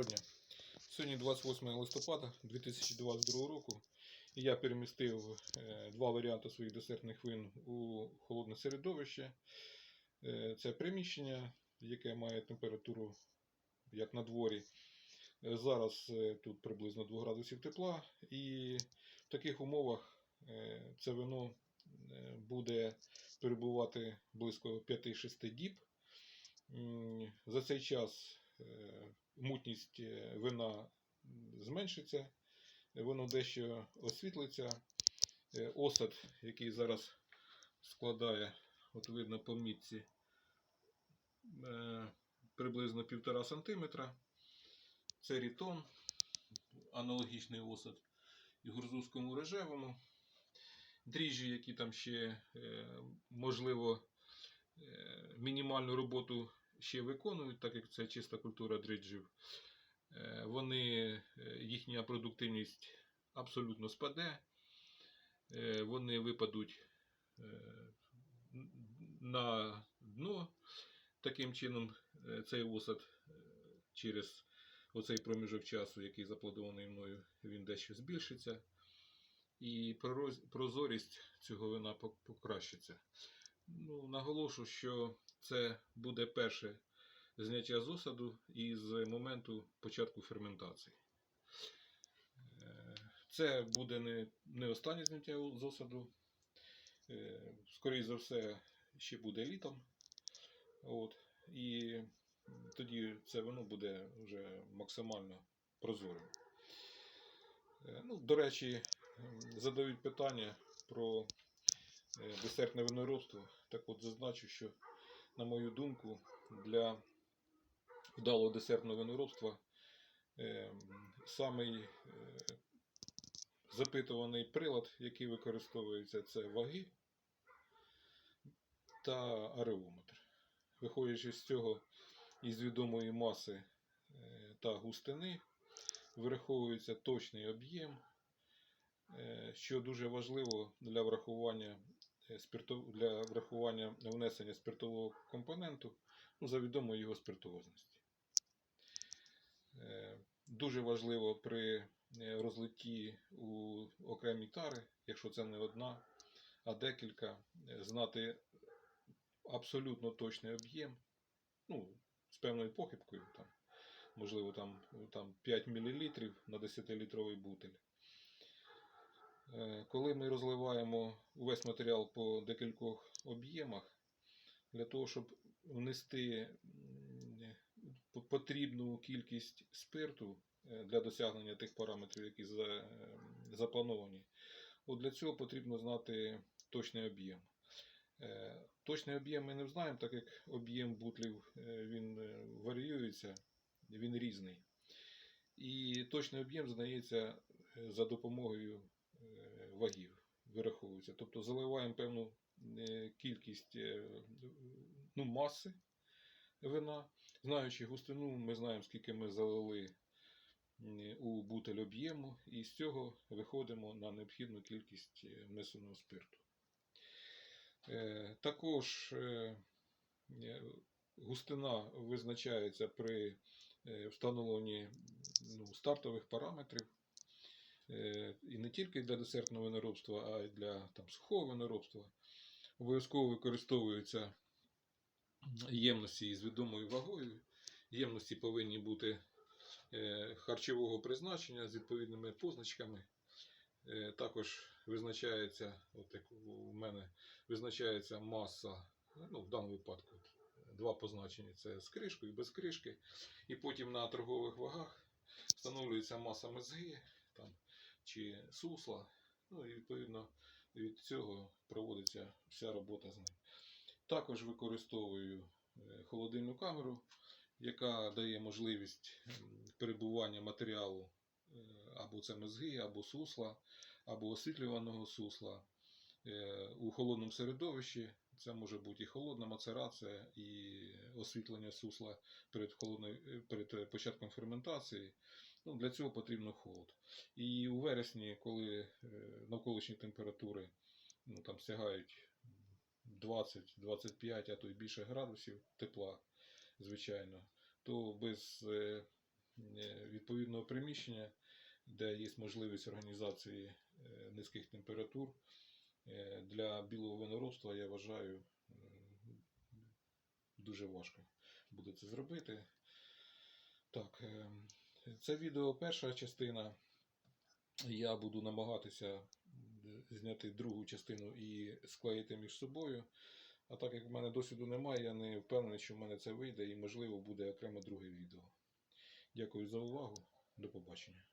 Доброго. Сьогодні 28 листопада 2022 року. І я перемістив е, два варіанти своїх десертних вин у холодне середовище. Е, Це приміщення, яке має температуру як на дворі. Е, Зараз тут приблизно 2 градусів тепла, і в таких умовах це вино буде перебувати близько 5-6 діб. За цей час мутність е, вина зменшиться, воно дещо освітлиться. Е, Осад, який зараз складає, от видно по мітці, е, приблизно 1,5 см. Це рітон, аналогічний осад і гурзузькому рожевому. Дріжджі, які там ще, е, можливо, е, мінімальну роботу ще виконують, так як це чиста культура дріджів. Е, Вони, е, їхня продуктивність абсолютно спаде. Е, Вони випадуть на дно. Таким чином, цей осад через оцей проміжок часу, який запланований мною, він дещо збільшиться. І прозорість цього вина покращиться. Ну, наголошу, що це буде перше зняття з осаду із моменту початку ферментації. Е, Це буде не, не останнє зняття з осаду. Е, Скоріше за все, ще буде літом. От. І тоді це вино буде вже максимально прозорим. Е, Ну, до речі, задають питання про десертне виноробство. Так от зазначу, що, на мою думку, для вдалого десертного виноробства е, самий е, запитуваний прилад, який використовується, це ваги та ареометр. Виходячи з цього, із відомої маси е, та густини, вираховується точний об'єм, е, що дуже важливо для врахування для врахування внесення спиртового компоненту ну, за відомою його спиртуозності. Е, Дуже важливо при е, розлитті у окремі тари, якщо це не одна, а декілька, е, знати абсолютно точний об'єм, ну, з певною похибкою, там, можливо, там, там 5 мл на 10-літровий бутиль. Е, Коли ми розливаємо увесь матеріал по декількох об'ємах, для того, щоб внести потрібну кількість спирту е, для досягнення тих параметрів, які заплановані, от для цього потрібно знати точний об'єм. Е, Точний об'єм ми не знаємо, так як об'єм бутлів він варіюється, він різний. І точний об'єм знається за допомогою вагів, вираховується. Тобто заливаємо певну е, кількість е, ну, маси вина. Знаючи густину, ми знаємо, скільки ми залили у бутель об'єму, і з цього виходимо на необхідну кількість е, внесеного спирту. Е, Також е, е, густина визначається при е, встановленні ну, стартових параметрів. Е, І не тільки для десертного виноробства, а й для там, сухого виноробства. Обов'язково використовуються ємності із відомою вагою. Ємності повинні бути е, харчового призначення з відповідними позначками. Е, Також визначається, от як у мене визначається маса, ну, в даному випадку два позначення це з кришкою і без кришки. І потім на торгових вагах встановлюється маса мезги там, чи сусла. Ну і відповідно від цього проводиться вся робота з ним. Також використовую е, холодильну камеру, яка дає можливість перебування матеріалу е, або це або сусла, або освітлюваного сусла е, у холодному середовищі. Це може бути і холодна мацерація, і освітлення сусла перед, холодною, перед початком ферментації. Ну, для цього потрібно холод. І у вересні, коли е, навколишні температури ну, там, сягають 20-25, а то й більше градусів тепла, звичайно, то без е, е, відповідного приміщення, де є можливість організації низьких температур. Для білого виноробства, я вважаю, дуже важко буде це зробити. Так, е, це відео перша частина. Я буду намагатися зняти другу частину і склеїти між собою. А так як в мене досвіду немає, я не впевнений, що в мене це вийде і можливо буде окремо друге відео. Дякую за увагу. До побачення.